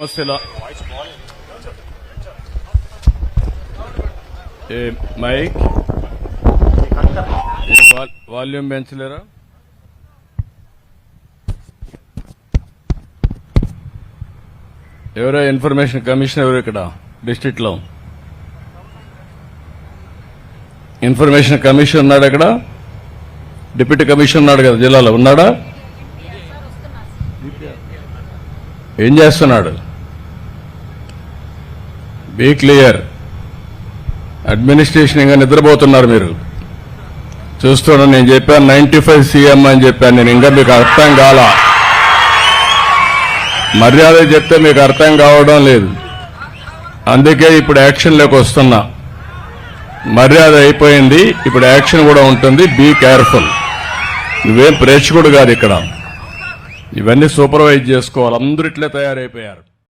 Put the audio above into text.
సమస్యల ఏ mic volume పెంచలేరా? ఎవరో information commission ఎవరు ఇక్కడ డిస్ట్రిక్ట్లో. ఇన్ఫర్మేషన్ కమిషన్ ఉన్నాడు అక్కడ డిప్యూటీ కమిషన్ ఉన్నాడు కదా జిల్లాలో ఉన్నాడా? ఏం చేస్తున్నాడు? Be clear. అడ్మినిస్ట్రేషన్ ఇంకా నిద్రపోతున్నారు మీరు. చూస్తున్నాను నేను చెప్పాను నైన్టీ ఫైవ్ సీఎం అని చెప్పాను. నేను ఇంకా మీకు అర్థం కాల? మర్యాద చెప్తే మీకు అర్థం కావడం లేదు. అందుకే ఇప్పుడు యాక్షన్లోకి వస్తున్నా. మర్యాద అయిపోయింది. ఇప్పుడు యాక్షన్ కూడా ఉంటుంది. Be careful. నువ్వేం ప్రేక్షకుడు కాదు ఇక్కడ. ఇవన్నీ సూపర్వైజ్ చేసుకోవాలి. అందరూ ఇట్లే తయారైపోయారు.